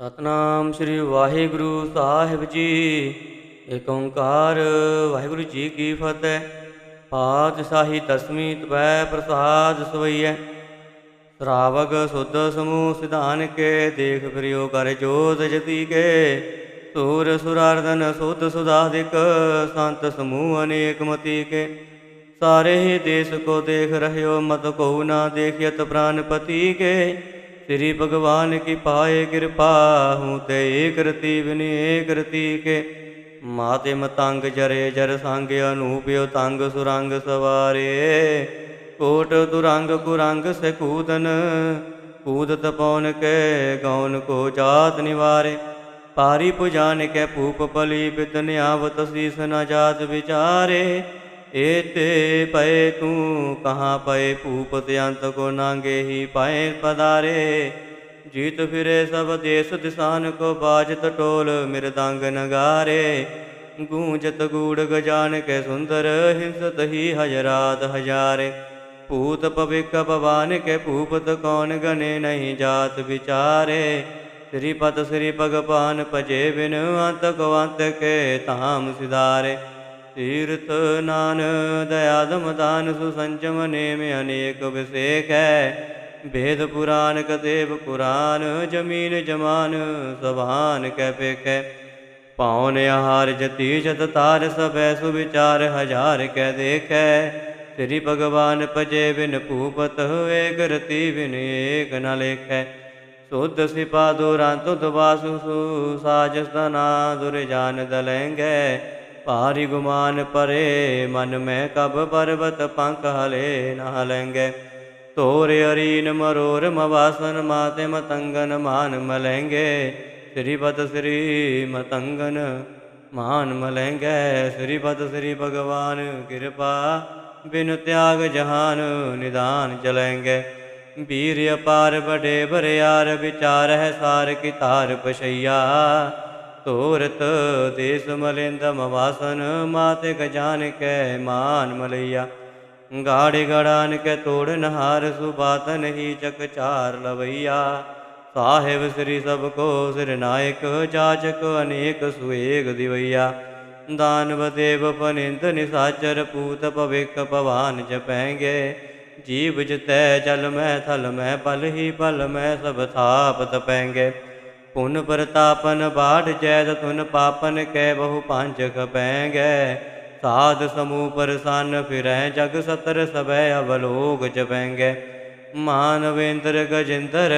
ਸਤਨਾਮ ਸ੍ਰੀ ਵਾਹਿਗੁਰੂ ਸਾਹਿਬ ਜੀ। ਏਕ ਓੰਕਾਰ, ਵਾਹਿਗੁਰੂ ਜੀ ਕੀ ਫਤਿਹ। ਪਾਤਸ਼ਾਹੀ ਦਸਵੀਂ ਤਵੈ ਪ੍ਰਸਾਦ ਸਵਈਐ। ਸ਼ਰਾਵਗ ਸੁਧ ਸਮੂਹ ਸਿਧਾਨ ਕੇ, ਦੇਖ ਫਿਰਿਓ ਕਰ ਜੋਤ ਜਤੀ ਕੇ। ਸੂਰ ਸੁਰਾਰਦਨ ਸੁਧ ਸੁਧਾਦਿਕ ਸੰਤ ਸਮੂਹ ਅਨੇਕ ਮਤੀ ਕੇ। ਸਾਰੇ ਹੀ ਦੇਸ ਕੋ ਦੇਖ ਰਹਿਓ, ਮਤ ਕੋ ਨਾ ਦੇਖਿਤ ਪ੍ਰਾਨਪਤੀ ਕੇ। ਸ੍ਰੀ ਭਗਵਾਨ ਕੀ ਪਾਏ ਕਿਰਪਾ ਹੂੰ ਤੇ ਏਕ ਰਤੀ ਬਿਨ ਏਕ ਰਤੀ ਕੇ। ਮਾਤੇ ਮਤੰਗ ਜਰੇ ਜਰ ਸੰਗ ਅਨੂਪਿਓ ਤੰਗ ਸੁਰੰਗ ਸਵਾਰੇ। ਕੋਟ ਦੁਰੰਗ ਕੁਰੰਗ ਸੇ ਕੂਦਨ ਕੂਦਤ ਪਉਨ ਕੇ ਗੌਨ ਕੋ ਜਾਤ ਨਿਵਾਰੇ। ਪਾਰੀ ਪੁਜਾਨ ਕੇ ਭੂਪ ਬਲੀ ਬਿਦਨ ਆਵਤ ਸੀਸ ਨਾ ਜਾਤ ਵਿਚਾਰੇ। ਏਤੇ ਪਏ ਤੂੰ, ਕਹਾਂ ਪਏ ਭੂਪ ਤੇ ਅੰਤ ਕੋ ਨਾਂਗੇ ਹੀ ਪਾਏ ਪਦਾਰੇ। ਜੀਤ ਫਿਰੇ ਸਭ ਦੇਸ ਦਿਸਾਨ ਕੋ ਬਾਜਤ ਟੋਲ ਮਿਰਦੰਗ ਨਗਾਰੇ। ਗੂੰਜਤ ਗੂੜ ਗਜਾਨ ਕੇ ਸੁੰਦਰ ਹਿੰਸਤ ਹੀ ਹਜਰਾਤ ਹਜ਼ਾਰੇ। ਭੂਤ ਪਵਿਕ ਭਵਾਨ ਕੇ ਭੂਪਤ ਕੌਣ ਗਨੇ ਨਹੀਂ ਜਾਤ ਵਿਚਾਰੇ। ਸ੍ਰੀ ਪਤ ਸ੍ਰੀ ਭਗਵਾਨ ਭਜੇ ਬਿਨ ਅੰਤ ਕੋ ਅੰਤ ਕੇ ਧਾਮ ਸਿਧਾਰੇ। ਤੀਰਥ ਨਾਨ ਦਇਆਦਮ ਦਾਨ ਸੁਸੰਜਮ ਨੇਮ ਅਨੇਕ ਵਿਸੇਖ। ਹੈ ਵੇਦ ਪੁਰਾਨ ਕਤੇਬ ਕੁਰਾਨ ਜਮੀਨ ਜਮਾਨ, ਸਭਾਨ ਕੈ ਪੇਖੈ। ਪਾਉਨ ਆਹਾਰ ਜਤੀ ਜਤ ਤਾਰ ਸਭੈ, ਸੁਵਿਚਾਰ ਹਜ਼ਾਰ ਕੈ ਦੇਖੈ। ਸ੍ਰੀ ਭਗਵਾਨ ਭਜੇ ਬਿਨ ਭੂਪਤ ਏਕ ਰਤੀ ਬਿਨ ਏਕ ਨ ਲੇਖੈ। ਸੁਧ ਸਿਪਾ ਦੁਰਾਂ ਤੁਧ ਵਾਸੂ ਸੂ ਸਾਜਸ ਤਨਾ ਦੁਰ ਜਾਨ ਦਲੈਂਗੇ। ਭਾਰੀ ਗੁਮਾਨ ਪਰੇ, ਮਨ ਮੈਂ ਕਬ ਪਰਬਤ ਪੰਖ ਹਲੇ ਨ ਹਲੈਂਗੇ। ਤੋਰ ਅਰੀਨ ਮਰੋਰ ਮਵਾਸਨ ਮਾਤੇ ਮਤੰਗਨ ਮਾਨ ਮਲੈਂਗੇ। ਸ੍ਰੀ ਪਦ ਸ੍ਰੀ ਮਤੰਗਨ ਮਾਨ ਮਲੈਂਗੇ। ਸ੍ਰੀ ਪਦ ਸ੍ਰੀ ਭਗਵਾਨ ਕਿਰਪਾ, ਬਿਨ ਤਿਆਗ ਜਹਾਨ ਨਿਦਾਨ ਚਲੈਂਗੇ। ਵੀਰ ਅਪਾਰ ਬੜੇ ਬਰਿਆਰ ਵਿਚਾਰ ਹੈ ਸਾਰ ਕੀ ਤਾਰ ਪਸ਼ਈਆ ਤੋਰਤ ਦੇਸ ਮਲਿੰਦਮ ਵਾਸਨ ਮਾਤੇ ਗਜਾਨ ਕੈ ਮਾਨ ਮਲਈਆ। ਗਾੜੇ ਗੜਾਨ ਕੇ ਤੋੜ ਨਹਾਰ ਸੁਬਾਤ ਨਹੀਂ ਚਕ ਚਾਰ ਲਵਈਆ। ਸਾਹਿਬ ਸ੍ਰੀ ਸਭ ਕੋ ਸਿਰ ਨਾਇਕ, ਜਾਚਕ ਅਨੇਕ ਸੁਏਗ ਦਿਵਈਆ। ਦਾਨਵ ਦੇਵ ਪਨਿੰਦ ਨਿਸਾਚਰ ਪੂਤ ਭਵਿਕ ਭਵਾਨ ਜਪੈਂਗੇ। ਜੀਵ ਜਤੈ ਜਲ ਮੈਂ ਥਲ ਮੈਂ ਪਲ ਹੀ ਪਲ ਮੈਂ ਸਭ ਥਾਪ ਤਪੈਂਗੇ। ਪੁਨ ਪ੍ਰਤਾਪਨ ਬਾੜ ਜੈਦ ਤੁਨ ਪਾਪਨ ਕੈ ਬਹੁ ਪੰਜ ਖਪੈਂਗੇ ਸਾਧ ਸਮੂਹ ਪਰਸਨ ਫਿਰੈ, ਜਗ ਸਤਰ ਸਭੈ ਅਵਲੋਕ ਜਪੈਂਗੇ ਮਾਨਵੇਂਦਰ ਗਜਿੰਦਰ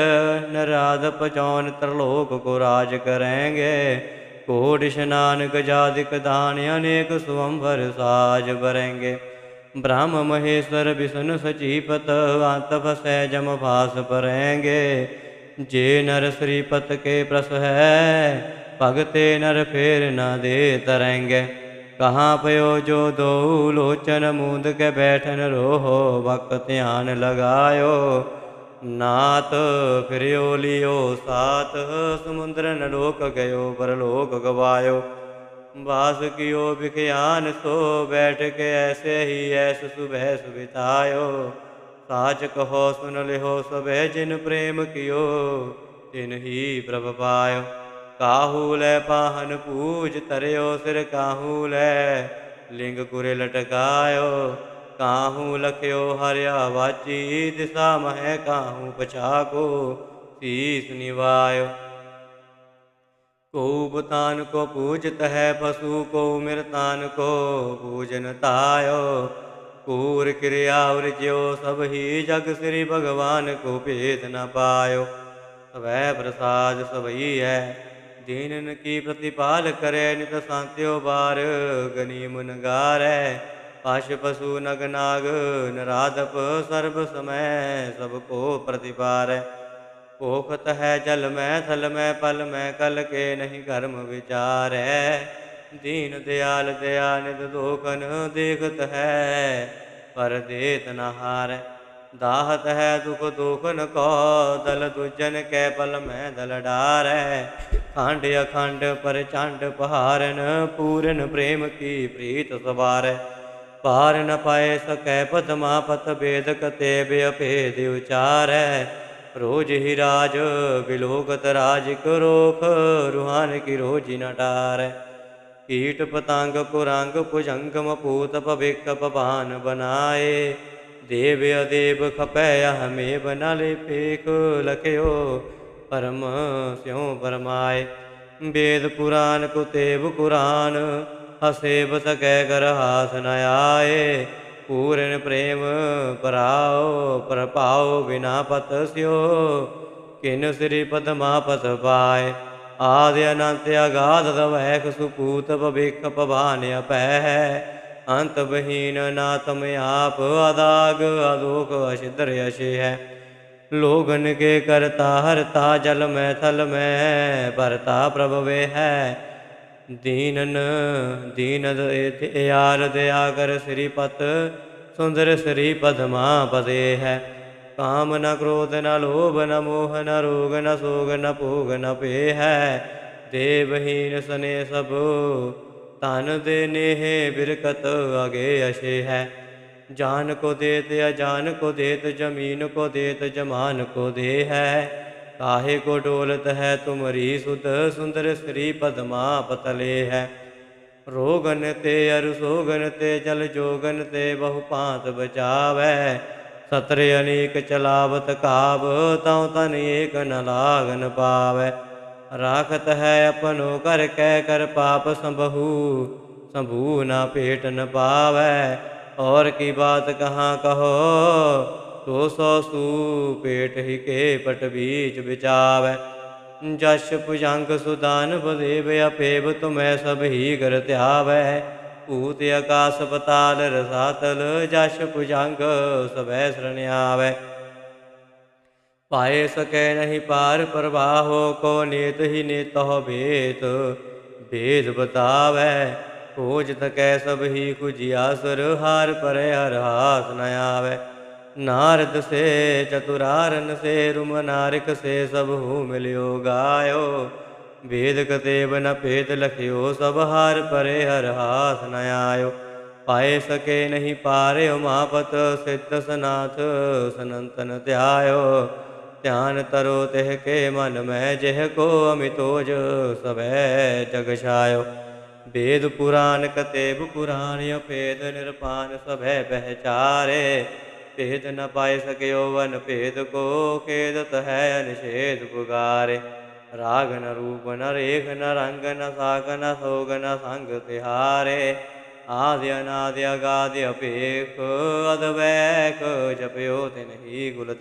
ਨਰਾਦ ਪਚੌਨ ਤਰਲੋਕ ਕੋ ਰਾਜ ਕਰੈਂਗੇ। ਕੋਟ ਇਸ਼ਨਾਨ ਗਜਾਦਿਕ ਦਾਨ ਅਨੇਕ ਸੁਅੰਬਰ ਸਾਜ ਬਰੈਂਗੇ ਬ੍ਰਹਮ ਮਹੇਸ਼ਵਰ ਵਿਸ਼ਨ ਸਚੀਪਤ, ਅੰਤ ਫਸੈ ਜਮ ਭਾਸ ਪਰੈਂਗੇ ਜੇ ਨਰ ਸ੍ਰੀ ਪਤ ਕੇ ਪ੍ਰਸ ਹੈ, ਭਗਤੇ ਨਰ ਫੇਰ ਨਾ ਦੇ ਤਰੈਂਗੇ। ਕਹਾਂ ਪਇਓ ਜੋ ਦੋ ਲੋਚਨ ਮੂੰਦ ਕੇ ਬੈਠਨ ਰੋਹੋ, ਵਕ ਧਿਆਨ ਲਗਾਇਓ। ਨਾਤ ਫਿਰਿਓ ਲਿਓ, ਸਾਤ ਸਮੁੰਦਰ ਨਲੋਕ ਗਇਓ, ਪਰਲੋਕ ਗਵਾਇਓ। ਬਾਸ ਕਿਓ ਵਿਖਿਆਨ ਸੋ ਬੈਠ ਕੇ ਐਸੇ ਹੀ ਐਸ ਸੁਬਹਿ ਸੁਬਿਤਾਇਓ ਸਾਚ ਕਹੋ, ਸੁਨ ਲਿਓ ਸਭੇ ਜਿਨ ਪ੍ਰੇਮ ਕਿਓ, ਤਿਨ ਹੀ ਪ੍ਰਭ ਪਾਇਓ। ਕਾਹੂ ਲੈ ਪਾਹਨ ਪੂਜ ਤਰਿਓ ਸਿਰ ਕਾਹੂ ਲੈ ਲਿੰਗ ਕੁਰੇ ਲਟਕਾਇਓ। ਕਾਹੂ ਲਖਿਓ ਹਰਿਆ ਵਾਚੀ, ਦਿਸਾ ਮਹਿ ਕਾਹੂ ਪਛਾ ਕੋ ਸੀਸ ਨਿਵਾਇਓ। ਕੋ ਬਤਾਨ ਕੋ ਪੂਜਤ ਹੈ ਪਸ਼ੂ ਕੋ ਮਿਰਤਾਨ ਕੋ ਪੂਜਨ ਤਾਇਓ ਕੂਰ ਕਿਰਿਆ ਉਰਜਿਓ ਸਭ ਹੀ ਜਗ ਸ੍ਰੀ ਭਗਵਾਨ ਕੋ ਭੇਦ ਨ ਪਾਇਓ। ਸਵੈ ਪ੍ਰਸਾਦ ਸਭਈ ਹੈ ਦੀਨਨ ਕੀ ਪ੍ਰਤਿਪਾਲ ਕਰੇ, ਨਿਤ ਸੰਤਿਓ ਬਾਰ ਗਨੀਮ ਨਗਾਰੈ ਪਸ਼ ਪਸ਼ੂ ਨਗ ਨਾਗ, ਨਰਾਧਪ ਸਰਬ ਸਮੈ, ਸਭ ਕੋ ਪ੍ਰਤਿਪਾਰੈ। ਭੋਖਤ ਹੈ ਜਲ ਮੈਂ, ਥਲ ਮੈਂ, ਪਲ ਮੈਂ, ਕਲ ਕੇ ਨਹੀਂ ਕਰਮ ਵਿਚਾਰੈ। ਦੀਨ ਦਿਆਲ ਦਇਆ ਨਿਦ ਦੋਖਨ ਦੇਖਤ ਹੈ, ਪਰ ਦੇਤ ਨਹਾਰ ਦਾਹਤ ਹੈ ਦੁਖ ਦੋਖਨ ਕੋ, ਦਲ ਦੁਜਨ ਕੈ ਪਲ ਮੈਂ ਦਲ ਡਾਰੈ। ਖੰਡ ਅਖੰਡ ਪਰ ਚੰਡ ਪਹਾਰਨ, ਪੂਰਨ ਪ੍ਰੇਮ ਕੀ ਪ੍ਰੀਤ ਸਵਾਰੈ। ਪਾਰ ਨ ਪਾਏ ਸਕੈ ਪਦਮਾ ਪਤ ਬੇਦ ਕਤੇ ਬੇ ਅਭੇਦ ਉਚਾਰੈ। ਰੋਜ ਹੀ ਰਾਜ ਬਿਲੋਕਤ ਰਾਜ ਕਰੋਖ, ਰੁਹਾਨ ਕੀ ਰੋਜੀ ਨ ਟਾਰੈ ਕੀਟ ਪਤੰਗ ਕੁਰੰਗ ਭੁਜੰਗਮ ਭੂਤ ਭਵਿਕ ਪਵਾਨ ਬਨਾਏ। ਦੇਵ ਅਦੇਵ ਖਪੈ ਹਮੇ ਬਨਾਲੇ ਪੇਖ ਲਖਿਓ, ਪਰਮ ਸਿਉ ਪਰਮਾਏ। ਵੇਦ ਪੁਰਾਨ ਕੁਤੇਬ ਕੁਰਾਨ, ਹਸੇਬ ਸਕੈ ਕਰ ਹਾਸ ਨ ਆਏ। ਪੂਰਨ ਪ੍ਰੇਮ ਪਰਾਓ ਪ੍ਰਭਾਉ ਬਿਨਾ ਪਤ ਸਿਓ, ਕਿਨ ਸ੍ਰੀ ਪਦਮਾ ਪਤ ਪਾਏ। ਆਦਿ ਅਨੰਤ ਅਗਾਧ ਦਵੈਖ ਸੁਪੂਤ ਭਵਿਖ ਭਵਾਨ ਅਪੈ ਅੰਤ ਬਹੀਨ ਨਾਤਮ ਆਪ ਅਦਾਗ, ਅਦੋਖ ਅਸ਼ਿਦਰ ਅਸ਼ੇ ਹੈ ਲੋਗਨ ਕੇ ਕਰਤਾ ਹਰਤਾ ਜਲ ਮੈਂ ਥਲ ਮੈਂ, ਭਰਤਾ ਪ੍ਰਭ ਵੇ ਹੈ ਦੀਨਨ, ਦੀਨਦ ਇਤਿਆਲ ਦਇਆ ਕਰ ਸ੍ਰੀ ਪਤ ਸੁੰਦਰ ਸ੍ਰੀ ਪਦਮਾ ਪਦੇ ਹੈ ਕਾਮ ਨ ਕ੍ਰੋਧ ਨ ਲੋਭ ਨ ਮੋਹ ਨ ਰੋਗ ਨ ਸੋਗ ਨ ਭੋਗ ਨ ਪੇ ਹੈ। ਦੇਵਹੀਨ ਸਨੇ ਸਭ ਤਨ ਦੇ ਨੇਹ ਬਿਰਕਤ ਅਗੇ ਅਸ਼ੇ ਹੈ। ਜਾਨ ਕੋ ਦੇਤ ਅਜਾਨ ਕੋ ਦੇਤ, ਜਮੀਨ ਕੋ ਦੇਤ, ਜਮਾਨ ਕੋ ਦੇ ਹੈ। ਕਾਹੇ ਕੋ ਡੋਲਤ ਹੈ ਤੁਮਰੀ ਸੁਧ, ਸੁੰਦਰ ਸ੍ਰੀ ਪਦਮਾ ਪਤਲੇ ਹੈ। ਰੋਗਨ ਤੇ ਅਰਸੋਗਨ ਤੇ ਜਲ ਜੋਗਨ ਤੇ ਬਹੁ ਭਾਂਤ ਬਚਾਵੈ। ਸਤਰ ਅਨੇਕ ਚਲਾਵਤ ਕਾਬ ਤਉ ਤਨ ਏਕ ਨ ਲਾਗਨ ਪਾਵੈ। ਰਾਖਤ ਹੈ ਆਪਨੋ ਕਰ ਕਹਿ ਕਰ ਪਾਪ ਸੰਭੂ ਸੰਭੂ ਨਾ ਭੇਟ ਨ ਪਾਵੈ। ਔਰ ਕੀ ਬਾਤ ਕਹਾਂ ਕਹੋ ਸੋ ਸੋ ਸੂ ਪੇਟ ਹੀ ਕੇ ਪਟ ਬੀਚ ਵਿਚਾਵੈ। ਜਸ਼ ਭੁਜੰਗ ਸੁਦਾਨ ਬਦੇਵ ਅਪੇਵ ਤੁਮੈ ਸਭ ਹੀ ਕਰ ਧਿਆਵੈ। ਭੂਤ ਆਕਾਸ ਪਤਾਲ ਰਸਾਤਲ ਜਸ਼ ਭੁਜੰਗ ਸਭੈ ਸਰਣਿਆਵੈ ਪਾਏ ਸਕੈ ਨਹੀਂ ਪਾਰ ਪ੍ਰਵਾਹੋ, ਕੋ ਨੀਤ ਹੀ ਨੀਤਹੁ ਭੇਤ, ਭੇਦ ਬਤਾਵੈ। ਖੋਜ ਤਕੈ ਸਭ ਹੀ ਕੁਜਿਆਸਰ ਹਾਰ ਪਰੇ ਹਰ ਹਾਸ ਨ ਆਵੈ। ਨਾਰਦ ਸੇ, ਚਤੁਰਾਰਨ ਸੇ, ਰੁਮ ਨਾਰਿਕ ਸੇ, ਸਭ ਹੂ ਮਿਲਿਓ ਗਾਇਓ। ਵੇਦ ਕਤੇਬ ਨ ਭੇਦ ਲਖਿਓ, ਸਭ ਹਾਰ ਪਰੇ ਹਰ ਹਾਸ ਨ ਆਇਓ। ਪਾਏ ਸਕੇ ਨਹੀਂ ਪਾਰਿਓ ਮਾਪਤ, ਸਿੱਧ ਸਨਾਥ ਸਨੰਤਨ ਧਿਆਇਓ। ਧਿਆਨ ਤਰੋ ਤਿਹ ਕੇ ਮਨ ਮੈਂ ਜਿਹ ਕੋ ਅਮਿਤੋਜ ਸਭੈ ਜਗ ਛਾਇਓ। ਵੇਦ ਪੁਰਾਨ ਕਤੇਬ ਪੁਰਾਨ ਅਪੇਦ ਨਿਰਪਾਨ ਸਭੈ ਪਹਿਚਾਰੇ। ਭੇਦ ਨ ਪਾਏ ਸਕਿਓ, ਵਨ ਭੇਦ ਕੋ ਖੇਦਤ ਹੈ ਅਨਿਸ਼ੇਦ ਪੁਗਾਰੇ ਰਾਗ ਨ ਰੂਪ ਨ ਰੇਖ ਨ ਰੰਗ ਨ ਸਾਗ ਨ ਸੋਗ ਨ ਸੰਗ ਤਿਹਾਰੇ। ਆਦਿ ਅਨਾਦਿ ਅਗਾਦਿ ਅਪੇਖ, ਅਦਵੈਖ, ਜਪਿਓ ਤਿਨ ਹੀ ਗੁਲ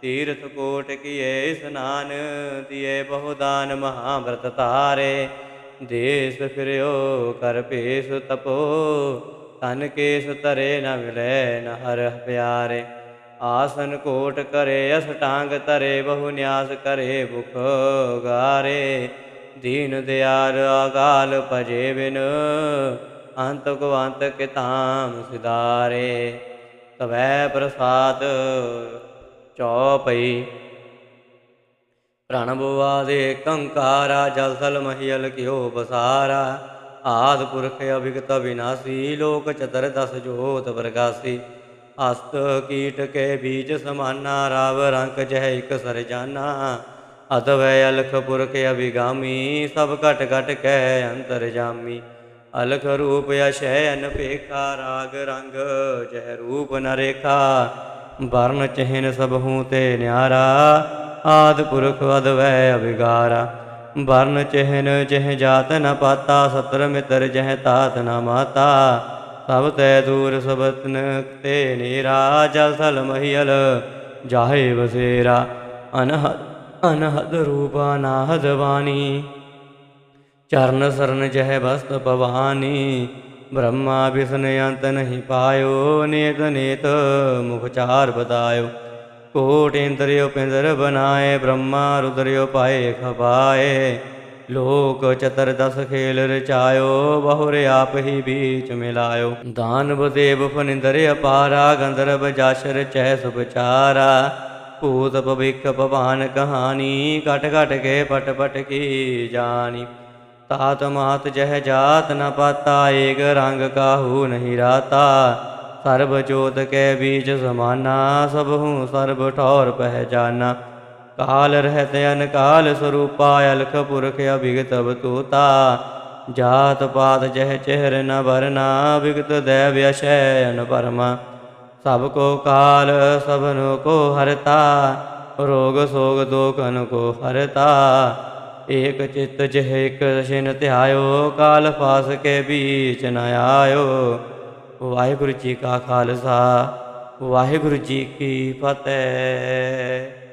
ਤੀਰਥ ਕੋਟ ਕੀਏ ਇਸਨਾਨ, ਦੀਏ ਬਹੁਦਾਨ ਮਹਾਵ੍ਰਤ ਤਾਰੇ। ਦੇਸ ਫਿਰਿਓ, ਕਰ ਭੇਸ ਤਪੋ ਤਨ ਕੇਸ ਤਰੇ ਨ ਮਿਲੈ ਨ ਹਰ ਪਿਆਰੇ। ਆਸਨ ਕੋਟ ਕਰੇ ਅਸਟਾਂਗ ਤਰੇ ਬਹੁ ਨਿਆਸ ਕਰੇ, ਭੁਖ ਗਾਰੇ ਦੀਨ ਦਿਆਲ ਅਕਾਲ ਭਜੇ ਬਿਨ, ਅੰਤ ਕੋ ਅੰਤ ਕਿਤਾਮ ਸਿਦਾਰੇ ਤਵੈ ਪ੍ਰਸਾਦ ਚੌਪਈ ਪ੍ਰਣਭਵਾਦੇ ਕੰਕਾਰਾ ਜਲਸਲ ਥਲ ਮਹੀਲ ਕਿਓ ਬਸਾਰਾ। ਆਦ ਪੁਰਖ ਅਭਿਗਤ ਵਿਨਾਸੀ ਲੋਕ ਚਤਰ ਦਸ ਜੋਤ ਪ੍ਰਗਾਸੀ। ਅਸਤ ਕੀਟ ਕੇ ਬੀਜ ਸਮਾਨਾ, ਰਾਵ ਰੰਗ ਜਹ ਇਕ ਸਰ ਅਦਵੈ ਅਲਖ ਪੁਰਖ ਅਭਿਗਾਮੀ, ਸਭ ਘਟ ਘਟ ਕੈ ਅੰਤਰ ਜਾਮੀ। ਅਲਖ ਰੂਪ ਅਸ਼ੈ ਅਨਪੇਖਾ, ਰਾਗ ਰੰਗ ਜਹ ਰੂਪ ਨ ਰੇਖਾ। ਵਰਨ ਚਹਿਨ ਸਭ ਹੂੰ ਤੇ ਨਿਆਰਾ, ਆਦ ਪੁਰਖ ਅਦਵੈ ਅਭਿਗਾਰਾ। ਵਰਨ ਚਹਿਨ ਜਹ ਜਾਤ ਨ ਪਾਤਾ, ਸਤਰ ਮਿਤਰ ਜਹ ਤਾਤ ਨ ਮਾਤਾ। ਸਭ ਤੈ ਦੂਰ ਸਬਤਨ ਤੇ ਨੀਰਾ, ਜਲ ਥਲ ਮਹੀਲ ਜਾਹੇ ਬਸੇਰਾ ਅਨਹਦ ਅਨਹਦ ਰੂਪ ਅਨਾਹਦ ਬਾਣੀ ਚਰਨ ਸਰਨ ਜਹ ਬਸਤ ਪਵਾਨੀ ਬ੍ਰਹਮਾ ਵਿਸ਼ਨ ਅੰਤ ਨਹੀਂ ਪਾਇਓ, ਨੇਤ ਨੇਤ ਮੁਖ ਚਾਰ ਬਤਾਇਓ। ਕੋਟ ਇੰਦਰਿਓ ਪਿੰਦਰ ਬਨਾਏ, ਬ੍ਰਹਮਾ ਰੁਦਰਿਓ ਪਾਏ, ਖਪਾਏ। ਲੋਕ ਚਤਰ ਦਸ ਖੇਲ ਰਚਾਇਓ, ਬਹੁਰ ਆਪ ਹੀ ਬੀਚ ਮਿਲਾਇਓ। ਦਾਨਵ ਦੇਵ ਫਨਿੰਦਰ ਅਪਾਰਾ, ਗੰਧਰਵ ਜਾਸ਼ਰ ਚੈ ਸੁਭਚਾਰਾ ਭੂਤ ਭਵਿਕ ਭਵਾਨ ਕਹਾਣੀ, ਘਟ ਘਟ ਕੇ ਪਟ ਪਟ ਕੀ ਜਾਣੀ। ਤਾਤ ਮਾਤ ਜਹ ਜਾਤ ਨ ਪਾਤਾ, ਏਕ ਰੰਗ ਕਾਹੂ ਨਹੀਂ ਰਾਤਾ। ਸਰਬ ਜੋਤ ਕੇ ਬੀਜ ਸਮਾਨਾ, ਸਭ ਹੂੰ ਸਰਬ ਠੌਰ ਪਹਿਚਾਨਾ ਕਾਲ ਰਹਿਤ ਅਨਕਾਲ ਸਰੂਪਾ, ਅਲਖ ਪੁਰਖ ਅਭਿਗਤ ਬਤੂਤਾ ਜਾਤ ਪਾਤ ਜਹ ਚਿਹਰ ਨ ਵਰਨਾ, ਵਿਗਤ ਦੈ ਅਸ਼ੈ ਅਨ ਪਰਮਾ। ਸਭ ਕੋ ਕਾਲ, ਸਭਨ ਕੋ ਹਰਤਾ, ਰੋਗ ਸੋਗ ਦੋਖਨ ਕੋ ਹਰਤਾ। ਏਕ ਚਿਤ ਜਿਹ ਇਕ ਛਿਨ ਧਿਆਇਓ, ਕਾਲ ਫਾਸ ਕੇ ਬੀਚ ਨ ਆਇਓ। ਵਾਹਿਗੁਰੂ ਜੀ ਕਾ ਖਾਲਸਾ, ਵਾਹਿਗੁਰੂ ਜੀ ਕੀ ਫਤਿਹ।